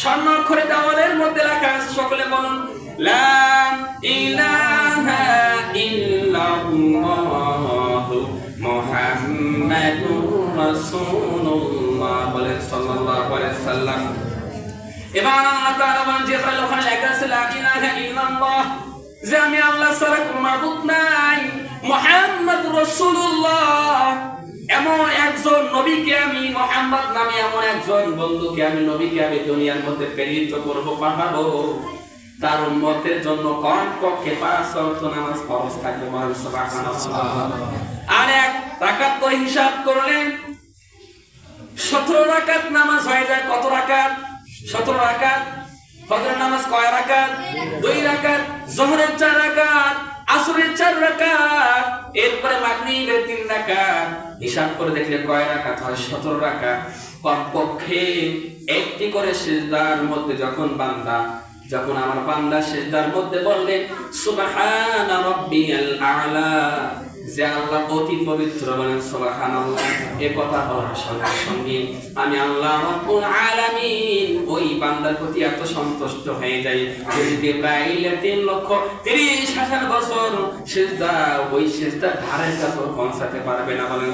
স্বর্ণ অক্ষরে দেওয়ালের মধ্যে লেখা আছে সকলে বলুন এবার যে আমি আল্লাহ ছাড়া কোনো এমন একজন নবীকে আমি মোহাম্মদ নামে এমন একজন বন্ধুকে আমি নবীকে আমি দুনিয়ার মধ্যে প্রেরিত করব, পাঠাবো। তার উম্মতের জন্য কমপক্ষে পাঁচ ওয়াক্ত নামাজ থাকবে আর এক রাকাত হিসাব করলে সতেরো রাকাত নামাজ হয়ে যায় কত রাকাত? সতেরো রাকাত। ফজরের নামাজ কয় রাকাত? দুই রাকাত। জোহরের চার রাকাত। আসরের চার রাকাত। এরপরে মাগরিবের তিন রাকাত। হিসাব করে দেখলে কয় রাকাত হয়? সতেরো রাকাত। কমপক্ষে একটি করে সেজদার মধ্যে যখন বান্দা, যখন আমার বান্দা সেজদার মধ্যে বললে, সুবহানা যে আল্লাহ অতি পবিত্র বলেন সুবহানাল্লাহ এ কথা বলার সঙ্গে সঙ্গে আমি আল্লাহ রব্বুল ওই বান্দার প্রতি এত সন্তুষ্ট হয়ে যাই। যদি জিব্রাইলের তিন লক্ষ তিরিশ হাজার বছর সিজদা ওই সিজদা ধারের কাছে পৌঁছাতে পারবে না বলেন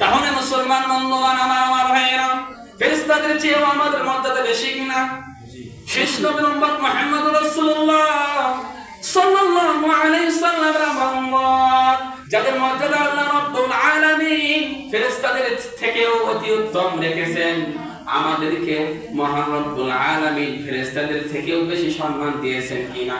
তাহলে মুসলমান বন্ধুগণ আমার আমার ভাইয়েরা ফেরেশতাদের চেয়েও আমাদের মর্যাদা বেশি কিনা? শেষ নবীর উম্মত মুহাম্মদ রাসূলুল্লাহ সাল্লাল্লাহু আলাইহি সাল্লামের উম্মত যাদের মর্যাদা আল্লাহ রাব্বুল আলামিন ফেরেশতাদের থেকেও অতি উত্তম রেখেছেন। আমাদেরকে মহান রব্বুল আলামিন ফেরেশতাদের থেকেও বেশি সম্মান দিয়েছেন কিনা?